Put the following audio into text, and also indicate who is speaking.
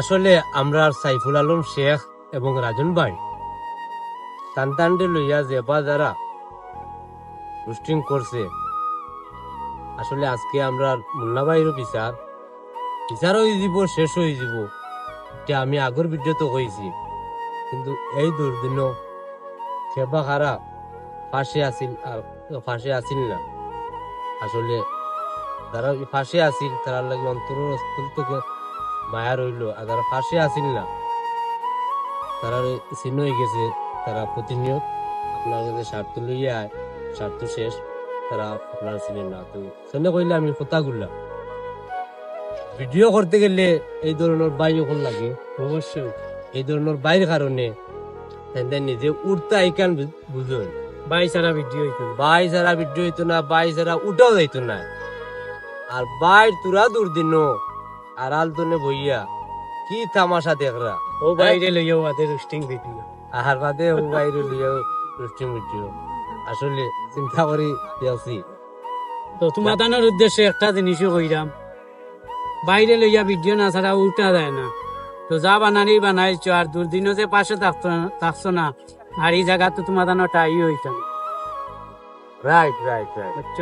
Speaker 1: আসলে আমরা সাইফুল আলম, শেখ এবং রাজন ভাই সন্তানটি লইয়া যেবা যারা রুস্টিং করছে, আসলে আজকে আমরা মুন্না ভাইয়েরও বিচার। বিচার হয়ে যাব শেষ হয়ে যাব এটা আমি আগর ভিডিও হয়েছি কিন্তু এই দুর্দিন সেবা খারাপ ফাঁসে আসিল আর ফাঁসে আসিল না। আসলে যারা ফাঁসে আসিল তারা লাগে থেকে মায়া রইল আর যারা ফাঁসে আসিল না। তারা চিহ্ন হয়ে গেছে। তারা প্রতিনিয়ত আপনার কাছে স্বার্থ লইয়া স্বার্থ শেষ। তারা আপনার ছিলেন না। তো সেনে কইলে আমি কথা গুললাম ভিডিও করতে গেলে এই ধরনের বাই যখন লাগে
Speaker 2: অবশ্যই।
Speaker 1: এই ধরনের বাইর কারণে নিজে উঠতে আইকান বুঝুন
Speaker 2: বাই সারা ভিডিও হইতো
Speaker 1: বাই ছাড়া ভিডিও হইতো না বাই ছাড়া উঠাও যাইতো না। আর বাই তুরা দূর দিন আর আলতনে বইয়া কি তামাশা দেখরা
Speaker 2: ও বাইরে লইয়াও আদের রুস্টিং ভিডিও
Speaker 1: আহার বাদে ও বাইরে লিয়াও রুষ্টি ভিডিও আসলে চিন্তা করি পেয়েছি
Speaker 2: তো তোমাদানোর উদ্দেশ্যে একটা জিনিসও কইরাম। বাইরে লইয়া ভিডিও না ছাড়া উল্টা যায় না। তো যা বানানি বানাইছো আর দুর্দিনও যে পাশে থাকতো থাকছো না আর এই জায়গা তো তোমাদানো টাই হইতাম।
Speaker 1: রাইট রাইট রাইট
Speaker 2: বুঝছ?